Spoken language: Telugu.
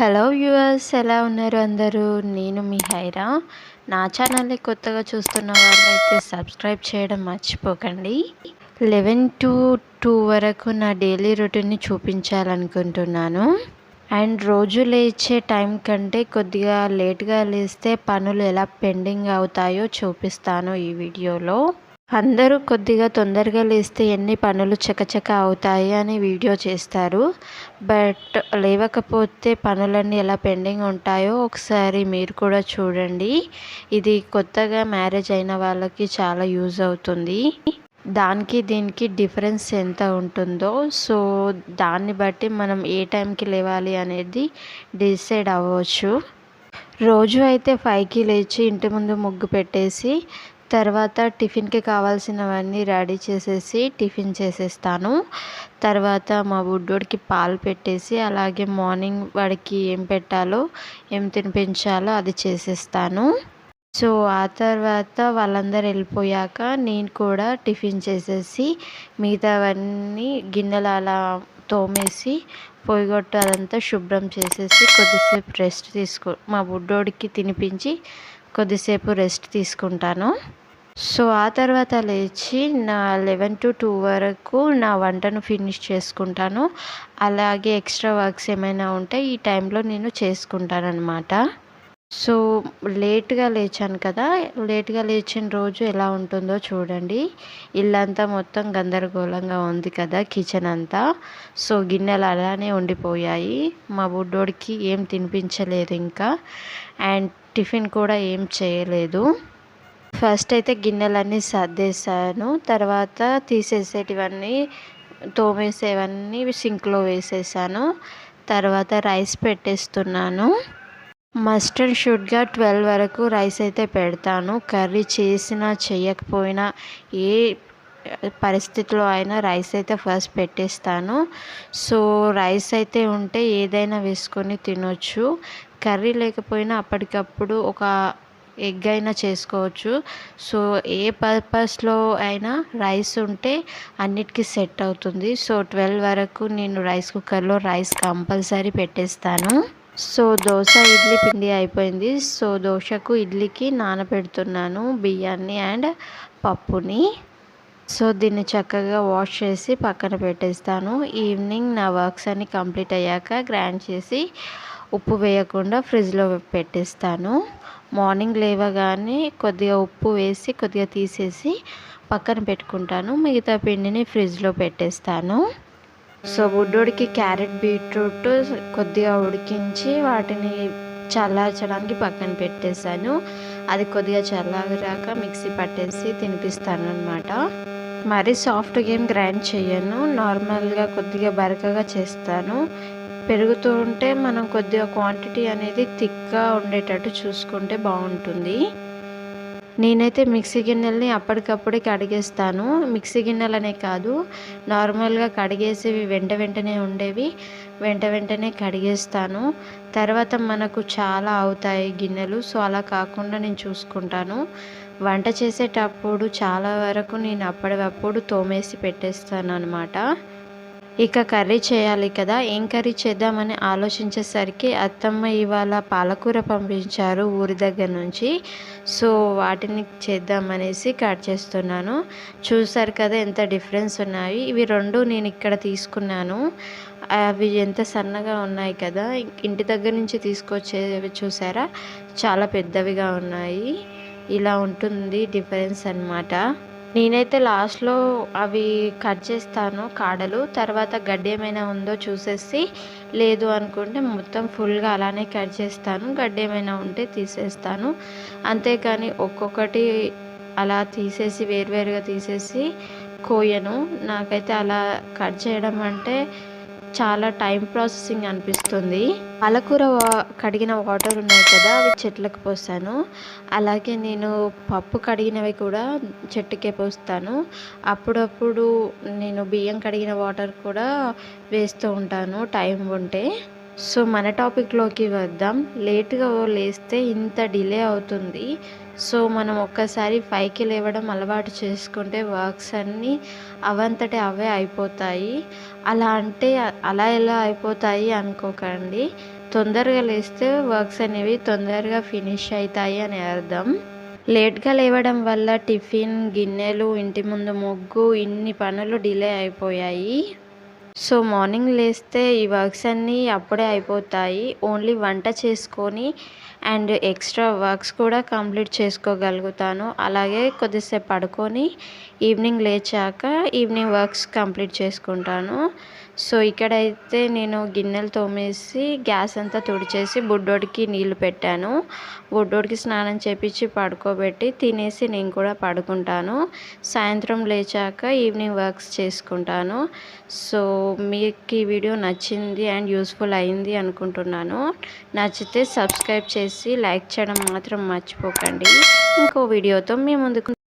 హలో వ్యూవర్స్ ఎలా ఉన్నారు అందరూ? నేను మీ హైరా. నా ఛానల్ని కొత్తగా చూస్తున్న వాళ్ళైతే సబ్స్క్రైబ్ చేయడం మర్చిపోకండి. లెవెన్ టు టూ వరకు నా డైలీ రొటీన్ని చూపించాలనుకుంటున్నాను. అండ్ రోజు లేచే టైం కంటే కొద్దిగా లేట్గా లేస్తే పనులు ఎలా పెండింగ్ అవుతాయో చూపిస్తాను ఈ వీడియోలో. అందరూ కొద్దిగా తొందరగా లేస్తే ఎన్ని పనులు చకచక అవుతాయి అని వీడియో చేస్తారు. బట్ లేవకపోతే పనులన్నీ ఎలా పెండింగ్ ఉంటాయో ఒకసారి మీరు కూడా చూడండి. ఇది కొత్తగా మ్యారేజ్ అయిన వాళ్ళకి చాలా యూజ్ అవుతుంది. దానికి దీనికి డిఫరెన్స్ ఎంత ఉంటుందో సో దాన్ని బట్టి మనం ఏ టైంకి లేవాలి అనేది డిసైడ్ అవ్వచ్చు. రోజు అయితే ఫైవ్కి లేచి ఇంటి ముందు ముగ్గు పెట్టేసి తర్వాత టిఫిన్కి కావాల్సినవన్నీ రెడీ చేసేసి టిఫిన్ చేసేస్తాను. తర్వాత మా బుడ్డోడికి పాలు పెట్టేసి అలాగే మార్నింగ్ వాడికి ఏం పెట్టాలో ఏం తినిపించాలో అది చేసేస్తాను. సో ఆ తర్వాత వాళ్ళందరూ వెళ్ళిపోయాక నేను కూడా టిఫిన్ చేసేసి మిగతావన్నీ గిన్నెలు అలా తోమేసి పొయ్యిగొట్టు అదంతా శుభ్రం చేసేసి కొద్దిసేపు రెస్ట్ తీసుకో మా బుడ్డోడికి తినిపించి కొద్దిసేపు రెస్ట్ తీసుకుంటాను. సో ఆ తర్వాత లేచి నా లెవెన్ టు టూ వరకు నా వంటను ఫినిష్ చేసుకుంటాను. అలాగే ఎక్స్ట్రా వర్క్స్ ఏమైనా ఉంటే ఈ టైంలో నేను చేసుకుంటాను అనమాట సో లేట్గా లేచాను కదా లేట్గా లేచిన రోజు ఎలా ఉంటుందో చూడండి. ఇల్లంతా మొత్తం గందరగోళంగా ఉంది కదా కిచెన్ అంతా. సో గిన్నెలు అలానే ఉండిపోయాయి. మా బుడ్డోడికి ఏం తినిపించలేదు ఇంకా. అండ్ టిఫిన్ కూడా ఏం చేయలేదు. ఫస్ట్ అయితే గిన్నెలన్నీ సర్దేశాను. తర్వాత తీసేసేటివన్నీ తోమేసేవన్నీ సింక్లో వేసేసాను. తర్వాత రైస్ పెట్టేస్తున్నాను. మస్ట్ అండ్ షుడ్గా ట్వెల్వ్ వరకు రైస్ అయితే పెడతాను. కర్రీ చేసినా చేయకపోయినా ఏ పరిస్థితిలో అయినా రైస్ అయితే ఫస్ట్ పెట్టేస్తాను. సో రైస్ అయితే ఉంటే ఏదైనా వేసుకొని తినొచ్చు. కర్రీ లేకపోయినా అప్పటికప్పుడు ఒక ఎగ్ అయినా చేసుకోవచ్చు. సో ఏ పర్పస్లో అయినా రైస్ ఉంటే అన్నిటికీ సెట్ అవుతుంది. సో ట్వెల్వ్ వరకు నేను రైస్ కుక్కర్లో రైస్ కంపల్సరీ పెట్టేస్తాను. సో దోశ ఇడ్లీ పిండి అయిపోయింది. సో దోశకు ఇడ్లీకి నానబెడుతున్నాను బియ్యాన్ని అండ్ పప్పుని. సో దీన్ని చక్కగా వాష్ చేసి పక్కన పెట్టేస్తాను. ఈవినింగ్ నా వర్క్స్ అన్ని కంప్లీట్ అయ్యాక గ్రైండ్ చేసి ఉప్పు వేయకుండా ఫ్రిడ్జ్లో పెట్టేస్తాను. మార్నింగ్ లేవగానే కొద్దిగా ఉప్పు వేసి కొద్దిగా తీసేసి పక్కన పెట్టుకుంటాను. మిగతా పిండిని ఫ్రిడ్జ్లో పెట్టేస్తాను. సో బుడ్డోడికి క్యారెట్ బీట్రూట్ కొద్దిగా ఉడికించి వాటిని చల్లార్చడానికి పక్కన పెట్టేశాను. అది కొద్దిగా చల్లారాక మిక్సీ పట్టేసి తినిపిస్తాను అనమాట మరీ సాఫ్ట్గా ఏం గ్రైండ్ చేయను. నార్మల్గా కొద్దిగా బరకగా చేస్తాను. పెరుగుతూ ఉంటే మనం కొద్దిగా క్వాంటిటీ అనేది థిక్గా ఉండేటట్టు చూసుకుంటే బాగుంటుంది. నేనైతే మిక్సీ గిన్నెల్ని అప్పటికప్పుడే కడిగేస్తాను. మిక్సీ గిన్నెలనే కాదు నార్మల్గా కడిగేసేవి వెంట వెంటనే ఉండేవి. వెంట వెంటనే కడిగేస్తాను. తర్వాత మనకు చాలా అవుతాయి గిన్నెలు సో అలా కాకుండా నేను చూసుకుంటాను. వంట చేసేటప్పుడు చాలా వరకు నేను అప్పటికప్పుడు తోమేసి పెట్టేస్తాను అనమాట ఇక కర్రీ చేయాలి కదా ఏం కర్రీ చేద్దామని ఆలోచించేసరికి అత్తమ్మ ఇవాళ పాలకూర పంపించారు ఊరి దగ్గర నుంచి. సో వాటిని చేద్దామనేసి కట్ చేస్తున్నాను. చూసారు కదా ఎంత డిఫరెన్స్ ఉన్నాయి. ఇవి రెండు నేను ఇక్కడ తీసుకున్నాను. అవి ఎంత సన్నగా ఉన్నాయి కదా ఇంటి దగ్గర నుంచి తీసుకొచ్చేవి చూసారా? చాలా పెద్దవిగా ఉన్నాయి. ఇలా ఉంటుంది డిఫరెన్స్ అనమాట నేనైతే లాస్ట్లో అవి కట్ చేస్తాను కాడలు. తర్వాత గడ్డి ఏమైనా ఉందో చూసేసి లేదు అనుకుంటే మొత్తం ఫుల్గా అలానే కట్ చేస్తాను. గడ్డి ఏమైనా ఉంటే తీసేస్తాను. అంతేకాని ఒక్కొక్కటి అలా తీసేసి వేరువేరుగా తీసేసి కోయను. నాకైతే అలా కట్ చేయడం అంటే చాలా టైం ప్రాసెసింగ్ అనిపిస్తుంది. పాలకూర కడిగిన వాటర్ ఉన్నాయి కదా అవి చెట్లకు పోస్తాను. అలాగే నేను పప్పు కడిగినవి కూడా చెట్టుకే పోస్తాను. అప్పుడప్పుడు నేను బియ్యం కడిగిన వాటర్ కూడా వేస్తూ ఉంటాను టైం ఉంటే. సో మన టాపిక్లోకి వద్దాం. లేట్గా లేస్తే ఇంత డిలే అవుతుంది. సో మనం ఒక్కసారి ఫైవ్కి లేవడం అలవాటు చేసుకుంటే వర్క్స్ అన్నీ అవంతటే అవే అయిపోతాయి. అలా అంటే అలా ఎలా అయిపోతాయి అనుకోకండి. తొందరగా లేస్తే వర్క్స్ అనేవి తొందరగా ఫినిష్ అవుతాయి అని అర్థం. లేట్గా లేవడం వల్ల టిఫిన్ గిన్నెలు ఇంటి ముందు ముగ్గు ఇన్ని పనులు డిలే అయిపోయాయి. సో మార్నింగ్ లేస్తే ఈ వర్క్స్ అన్నీ అప్పుడే అయిపోతాయి. ఓన్లీ వంట చేసుకొని అండ్ ఎక్స్ట్రా వర్క్స్ కూడా కంప్లీట్ చేసుకోగలుగుతాను. అలాగే కొద్దిసేపు పడుకొని ఈవినింగ్ లేచాక ఈవినింగ్ వర్క్స్ కంప్లీట్ చేసుకుంటాను. సో ఇక్కడైతే నేను గిన్నెలు తోమేసి గ్యాస్ అంతా తుడిచేసి బుడ్డోడికి నీళ్ళు పెట్టాను. బుడ్డోడికి స్నానం చేపించి పడుకోబెట్టి తినేసి నేను కూడా పడుకుంటాను. సాయంత్రం లేచాక ఈవినింగ్ వర్క్స్ చేసుకుంటాను. సో మీకు ఈ వీడియో నచ్చింది అండ్ యూస్ఫుల్ అయింది అనుకుంటున్నాను. నచ్చితే సబ్స్క్రైబ్ చేసి లైక్ చేయడం మాత్రం మర్చిపోకండి. ఇంకో వీడియోతో మీ ముందుకు